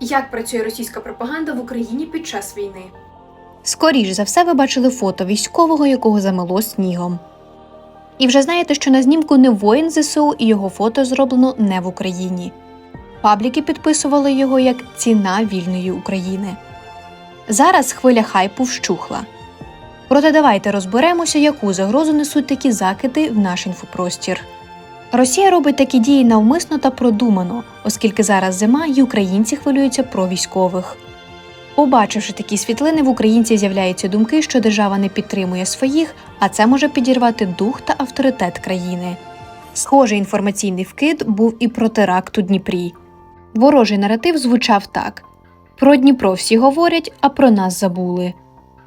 Як працює російська пропаганда в Україні під час війни? Скоріш за все, ви бачили фото військового, якого замело снігом. І вже знаєте, що на знімку не воїн ЗСУ і його фото зроблено не в Україні. Пабліки підписували його як ціна вільної України. Зараз хвиля хайпу вщухла. Проте давайте розберемося, яку загрозу несуть такі закиди в наш інфопростір. Росія робить такі дії навмисно та продумано, оскільки зараз зима і українці хвилюються про військових. Побачивши такі світлини, в українців з'являються думки, що держава не підтримує своїх, а це може підірвати дух та авторитет країни. Схожий інформаційний вкид був і про теракт у Дніпрі. Ворожий наратив звучав так: про Дніпро всі говорять, а про нас забули.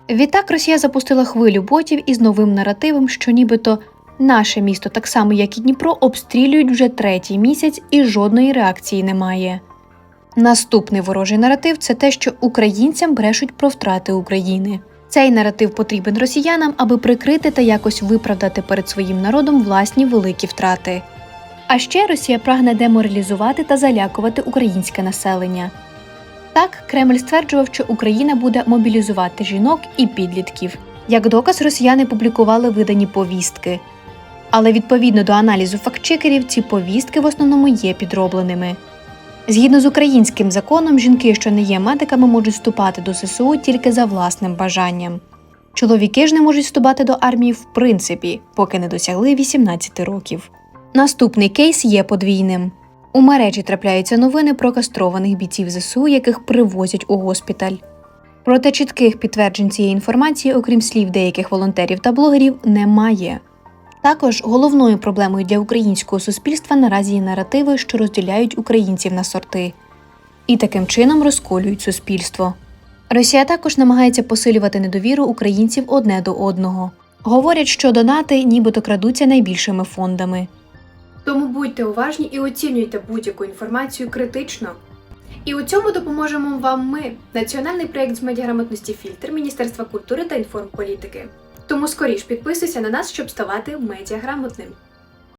Відтак Росія запустила хвилю ботів із новим наративом, що нібито наше місто, так само як і Дніпро, обстрілюють вже третій місяць і жодної реакції немає. Наступний ворожий наратив це те, що українцям брешуть про втрати України. Цей наратив потрібен росіянам, аби прикрити та якось виправдати перед своїм народом власні великі втрати. А ще Росія прагне деморалізувати та залякувати українське населення. Так, Кремль стверджував, що Україна буде мобілізувати жінок і підлітків. Як доказ, росіяни публікували видані повістки. Але відповідно до аналізу фактчекерів, ці повістки в основному є підробленими. Згідно з українським законом, жінки, що не є медиками, можуть вступати до ССУ тільки за власним бажанням. Чоловіки ж не можуть вступати до армії в принципі, поки не досягли 18 років. Наступний кейс є подвійним. У мережі трапляються новини про кастрованих бійців ЗСУ, яких привозять у госпіталь. Проте чітких підтверджень цієї інформації, окрім слів деяких волонтерів та блогерів, немає. Також головною проблемою для українського суспільства наразі є наративи, що розділяють українців на сорти, і таким чином розколюють суспільство. Росія також намагається посилювати недовіру українців одне до одного. Говорять, що донати нібито крадуться найбільшими фондами. Тому будьте уважні і оцінюйте будь-яку інформацію критично. І у цьому допоможемо вам ми, національний проєкт з медіаграмотності фільтр Міністерства культури та інформполітики. Тому скоріш підписуйся на нас, щоб ставати медіаграмотним.